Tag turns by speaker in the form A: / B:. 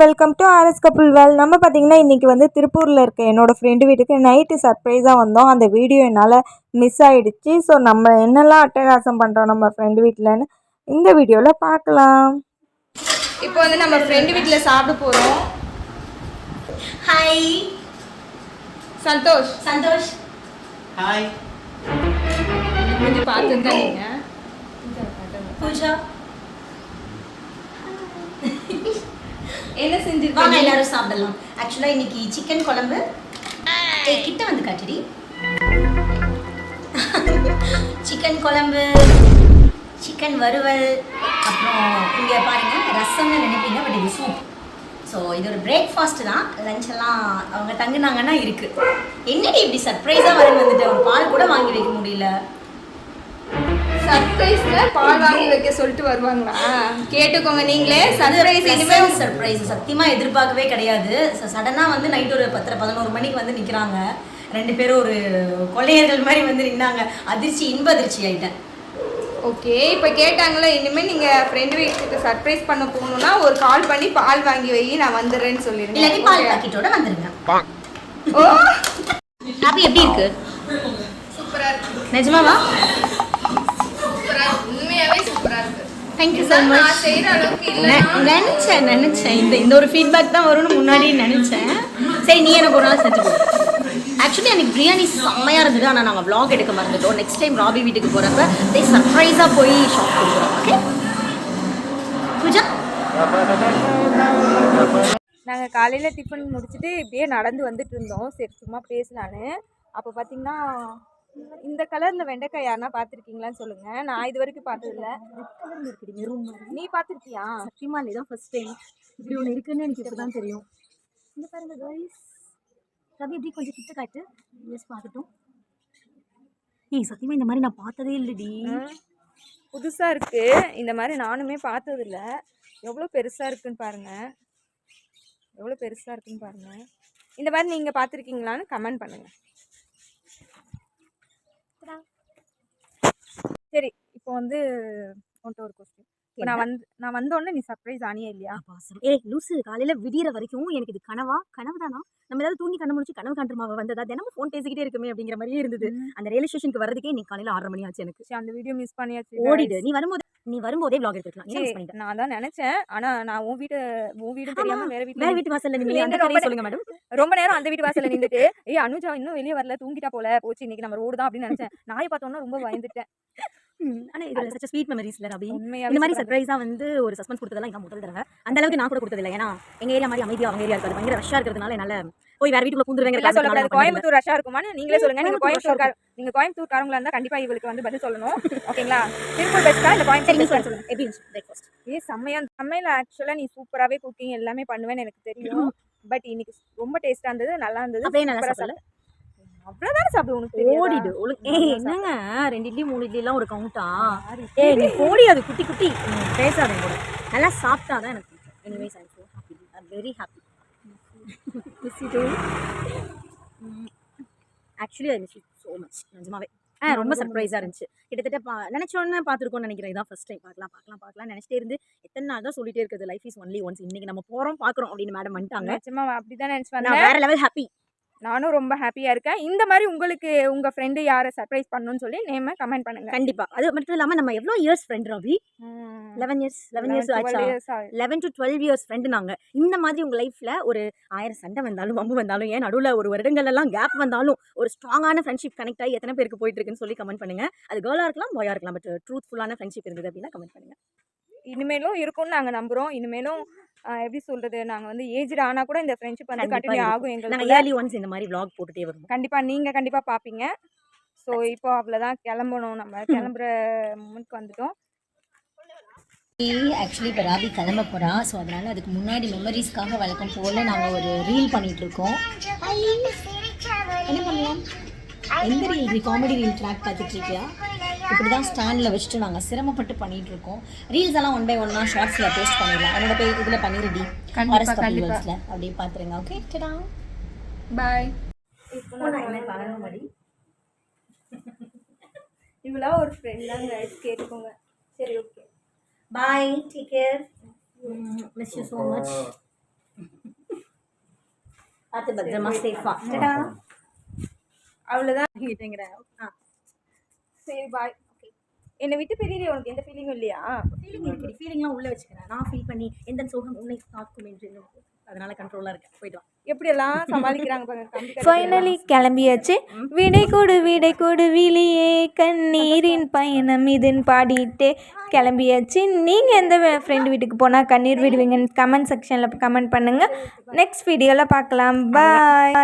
A: Welcome to RS couple வேல் நம்ம பார்த்தீங்கன்னா இன்றைக்கி வந்து திருப்பூரில் இருக்க என்னோடய ஃப்ரெண்டு வீட்டுக்கு நைட்டு சர்ப்ரைஸாக வந்தோம். அந்த வீடியோ என்னால் மிஸ் ஆகிடுச்சு ஸோ நம்ம என்னெல்லாம் அட்டகாசம் பண்ணுறோம் நம்ம ஃப்ரெண்டு வீட்டில்னு இந்த வீடியோவில் பார்க்கலாம்.
B: இப்போ வந்து நம்ம ஃப்ரெண்டு வீட்டில் சாப்பிட போகிறோம்
C: ஹாய்
B: சந்தோஷ்.
C: சந்தோஷ்.
D: ஹாய்
B: கொஞ்சம் பார்த்து தான் நீங்கள்
C: பூஜா.
B: என்ன
C: வாங்க
B: செஞ்சிருக்காங்க
C: எல்லாரும் சாப்பிடலாம். ஆக்சுவலாக இன்னைக்கு சிக்கன் குழம்பு. கிட்ட வந்து காட்டுடி. சிக்கன் குழம்பு சிக்கன் வறுவல் அப்புறம் இங்கே பாருங்க ரசம்னு நினைப்பீங்க பட் இது சூப் ஸோ இது ஒரு பிரேக்ஃபாஸ்ட் தான். லஞ்ச் எல்லாம் அவங்க தங்குனாங்கன்னா இருக்கு. என்னடி இப்படி சர்ப்ரைஸாக வர வந்துட்டு? ஒரு பால் கூட வாங்கி வைக்க முடியல.
B: சர்ப்ரைஸ்ல பால் வாங்கி வைக்க சொல்லிட்டு வருவாங்களா? கேட்டுக்கோங்க நீங்களே. சர்ப்ரைஸ் இனிமேல்
C: சர்ப்ரைஸ் சத்தியமா எதிர்பார்க்கவே கிடையாது. சடனா வந்து நைட் ஒரு பத்தரை பதினோரு மணிக்கு வந்து நிக்கிறாங்க. ரெண்டு பேரும் ஒரு கொள்ளையர்கள் மாதிரி வந்து நின்னாங்க. அதிர்ச்சி இன்ப அதிர்ச்சி ஆயிட்டேன்.
B: ஓகே இப்போ கேட்டாங்களே இனிமேல் நீங்கள் ஃப்ரெண்டு வீட்டுக்கு சர்ப்ரைஸ் பண்ண போகணுன்னா ஒரு கால் பண்ணி பால் வாங்கி வை நான் வந்துடுறேன்னு சொல்லிடுங்க.
C: இல்லாட்டி பால் பாக்கெட்டோட வந்துருங்க
B: ஓ.
C: ஹாப்பி எப்படி இருக்கு?
B: சூப்பராக இருக்கு.
C: நிஜமாவா
B: சூப்பராக இருக்கு உண்மையாகவே சூப்பராக இருக்கு
C: தேங்க்யூ ஸோ மச் நினைச்சேன் நினைச்சேன். இந்த இந்த ஒரு ஃபீட்பேக் தான் வரும்னு முன்னாடி நினைச்சேன். சரி நீ எனக்கு ஒரு நாள் செஞ்சு ஆக்சுவலி எனக்கு பிரியாணி செம்மையாக இருந்தது. ஆனால் நாங்கள் vlog எடுக்க மறந்துட்டோம். நெக்ஸ்ட் டைம் ராபி வீட்டுக்கு போகிறப்ப டே சர்ப்ரைஸாக போய் ஷாப் கொடுக்குறோம். ஓகே பூஜா?
A: நாங்கள் காலையில் டிஃபன் முடிச்சுட்டு இப்படியே நடந்து வந்துட்டு இருந்தோம். சரி சும்மா பேசலான்னு. அப்போ பார்த்தீங்கன்னா இந்த கலரில் வெண்டைக்காய் யாருன்னா பார்த்துருக்கீங்களான்னு சொல்லுங்கள் நான் இது வரைக்கும் பார்த்ததில்ல. நீ பார்த்துருக்கியா?
C: சத்தியமா தான் ஃபர்ஸ்ட் டைம் இப்படி ஒன்று இருக்குன்னு எனக்கு இப்போ தான் தெரியும். இந்த பாருங்க கைஸ் ரவி எப்படி கொஞ்சம் கிட்ட காட்டு. எஸ் பார்க்கட்டும். ஏய் சத்தியமா இந்த மாதிரி நான் பார்த்ததே இல்லடி.
A: புதுசாக இருக்குது இந்த மாதிரி நானுமே பார்த்ததில்ல. எவ்வளோ பெருசாக இருக்குன்னு பாருங்கள் எவ்வளோ பெருசாக இருக்குன்னு பாருங்கள் இந்த மாதிரி நீங்கள் பார்த்துருக்கீங்களான்னு கமெண்ட் பண்ணுங்கள் சரி இப்போ வந்து உன்கிட்ட ஒரு கொஸ்டின் நான் வந்து நான் வந்தோடனே நீ சர்ப்ரைஸ் ஆனியே இல்லையா?
C: பாசம் ஏய் லூசு காலையில விடியற வரைக்கும் எனக்கு இது கனவா? கனவு தானா? நம்ம ஏதாவது தூங்கி கண்ண முடிச்சு கனவு கண்டுமாவ வந்ததா? தினமும் ஃபோன் பேசிக்கிட்டே இருக்குமே அப்படிங்கிற மாதிரியே இருந்தது. அந்த ரியலைசேஷனுக்கு வரதுக்கே நீ காலையில ஆறரை மணி ஆச்சு எனக்கு.
A: அந்த வீடியோ மிஸ் பண்ணியாச்சு.
C: ஓடிடு. நீ வரும்போது நீ வரும்போதே vlog எடுத்துக்கலாம்.
A: நான் தான் நினைச்சேன். ஆனா நான் உன் வீடு உன் வீடு தெரியாம வேற
C: வேற
A: வீட்டுல
C: வீட்டு வாசல்ல நீங்க அந்த கதையை சொல்லுங்க மேடம்
A: ரொம்ப நேரம் அந்த வீட்டு வாசல்ல நின்னுட்டு ஏய் அனுஜா இன்னும் வெளியே வரல. தூங்கிட்டா போல. போச்சு இன்னைக்கு நம்ம ரோடு தான் அப்படின்னு நினைச்சேன். நாயை பார்த்தோன்னா ரொம்ப பயந்துட்டேன்.
C: ஆனா இது சச்ச ஸ்வீட் மெமரிஸ்ல ரவி. இந்த மாதிரி சர்ப்ரைஸா வந்து ஒரு சஸ்பென்ஸ் கொடுத்ததெல்லாம் இங்க முதல் தடவை. அந்த அளவுக்கு நான் கூட கொடுத்ததில்ல. ஏன்னா எங்க ஏரியா மாதிரி அமைதியா அவங்க ஏரியா இருக்காது. பயங்கர ரஷ்ஷா இருக்கிறதுனால என்னால போய் வேற வீட்டுக்குள்ள பூந்துருவேங்க
A: சொல்லக்கூடாது. கோயம்புத்தூர் ரஷ்ஷா இருக்குமான்னு நீங்களே சொல்லுங்க. நீங்க
C: கோயம்புத்தூர்
A: கோயம்புத்தூர் நீங்க கோயம்புத்தூர் காரங்களா இருந்தா கண்டிப்பா இவளுக்கு வந்து பதில் சொல்லணும். ஓகேங்களா? திருப்பூர் இல்ல கோயம்புத்தூர்
C: சொல்ல. சொல்லுங்க எப்படி இருந்துச்சு பிரேக்ஃபாஸ்ட்
A: ஏ செம்மையா சமையல் ஆக்சுவலா நீ சூப்பராவே குக்கிங் எல்லாமே பண்ணுவேன்னு எனக்கு தெரியும். பட் இன்னைக்கு ரொம்ப டேஸ்டா இருந்தது நல்லா இருந்தது.
C: அப்படியே நல்லா
A: சூப்பரா
C: சாப்பிடல?
A: சாப்பிட்டேன். அவ்வளவுதானே சாப்பிடு உனக்கு?
C: ஓடிடு. ஏய்
A: நல்லா
C: என்னங்க? ரெண்டு இட்லி மூணு இட்லி எல்லாம் ஒரு கவுண்டா. ஏய் நீ போடி அது குட்டி குட்டி. பேசாத கூட. நல்லா சாப்பிட்டா தான் எனக்கு anyways I happy I very happy miss you too actually I miss you so much நிஜமாவே. ஆ ரொம்ப சர்ப்ரைஸாக இருந்துச்சு. கிட்டத்தட்ட பா நினச்சோன்னே பார்த்துருக்கோம்னு நினைக்கிறேன். இதான் ஃபஸ்ட் டைம் பார்க்கலாம் பார்க்கலாம் பார்க்கலாம். நினச்சிட்டே இருந்து எத்தனை நாள் தான் சொல்லிட்டே இருக்குது லைஃப் இஸ் ஒன்லி ஒன்ஸ் இன்னைக்கு நம்ம போகிறோம் பார்க்குறோம் அப்படின்னு மேடம் வந்துட்டாங்க.
A: நிஜமா அப்படிதான் நினைச்சு
C: நான்
A: வந்தேன்
C: வேற லெவல் ஹாப்பி
A: நானும் ரொம்ப ஹாப்பியா இருக்கேன். இந்த மாதிரி உங்களுக்கு உங்க ஃப்ரெண்டு யாரை சர்ப்ரைஸ் பண்ணணும்னு சொல்லி நேம கமெண்ட் பண்ணுங்க.
C: கண்டிப்பா. அது மட்டும் இல்லாமல் நம்ம எவ்வளோ years friend Ravi? Eleven years eleven years ஆச்சா? Eleven to twelve years friend நாங்கள் இந்த மாதிரி உங்கள் லைஃப்பில் ஒரு ஆயிரம் சண்டை வந்தாலும் வம்பு வந்தாலும் ஏன் நடுவில் ஒரு வருடங்கள் எல்லாம் கேப் வந்தாலும் ஒரு ஸ்ட்ராங்கான ஃப்ரெண்ட்ஷிப் கனெக்ட் ஆகி எத்தனை பேருக்கு போயிட்டு இருக்குன்னு சொல்லி கமெண்ட் பண்ணுங்க. அது கேர்ளாக இருக்கலாம் பாயாக இருக்கலாம் பட் ட்ரூத்ஃபுல்லான ஃப்ரெண்ட்ஷிப் இருந்தது அப்படின்னா கமெண்ட் பண்ணுங்க.
A: இனிமேலும் இருக்கும்னு நாங்க நம்புறோம். இனிமேலும் எப்படி சொல்றது நாங்க வந்து ஏஜ்டு ஆனா கூட இந்த ஃப்ரெண்ட்ஷிப் வந்து கண்டினியூ. ஆகும்
C: நாங்கள்
A: எங்களுக்கு
C: இயர்லி ஒன்ஸ் இந்த மாதிரி vlog போட்டுட்டே வருவோம்.
A: கண்டிப்பா நீங்க கண்டிப்பா பாப்பீங்க. ஸோ இப்போ அவ்வளோதான் கிளம்பணும். நம்ம கிளம்புற மூமெண்ட்க்கு வந்துட்டோம்.
C: ஆக்சுவலி இப்போ ராவி கிளம்ப போகிறா ஸோ அதனால் அதுக்கு முன்னாடி மெமரிஸ்க்காக வழக்கம் போல் நாங்கள் ஒரு ரீல் பண்ணிட்டு இருக்கோம். என்ன பண்ணலாம்? எந்த ரீல் காமெடி ரீல் ட்ராக் பார்த்துட்டு இருக்கியா? இப்படி தான் ஸ்டாண்டில் வச்சுட்டு நாங்கள் சிரமப்பட்டு பண்ணிட்டு இருக்கோம் ரீல்ஸ் எல்லாம் ஒன் பை ஒன்னா ஷார்ட்ஸில் போஸ்ட் பண்ணிடலாம். என்னோட பேர் இதில் பண்ணிருடி.
A: கண்டிப்பா, கண்டிப்பா.
C: அப்படியே பார்த்துருங்க ஓகே டடா
A: பாய்
C: என்ன பண்ணணும் மடி?
A: இவ்வளோ ஒரு ஃப்ரெண்ட் தாங்க கேட்டுக்கோங்க. சரி okay
C: bye take care miss you so much பார்த்து பத்திரமா சேஃபா டடா
A: அவ்வளோதான்
C: கிட்டங்கிறேன் ஆ.
A: சரி பாய் என்னை விட்டு பிரியறி உனக்கு எந்த ஃபீலிங்கும் இல்லையா?
C: ஃபீலிங் இருக்கு. ஃபீலிங்லாம் உள்ள வச்சுக்கிறேன். நான் ஃபீல் பண்ணி எந்த சோகம் உன்னை தாக்கும் என்று அதனால கண்ட்ரோலாக இருக்கேன். போயிட்டு
A: எப்படியெல்லாம் சமாளிக்கிறாங்க பாருங்க
B: ஃபைனலி கிளம்பியாச்சு. விடை கொடு விடை கொடு விழியே கண்ணீரின் பயணம் இதுன்னு பாடிட்டு கிளம்பியாச்சு. நீங்கள் எந்த ஃப்ரெண்டு வீட்டுக்கு போனால் கண்ணீர் விடுவீங்கன்னு கமெண்ட் செக்ஷனில் கமெண்ட் பண்ணுங்கள் நெக்ஸ்ட் வீடியோவில் பார்க்கலாம். பாய்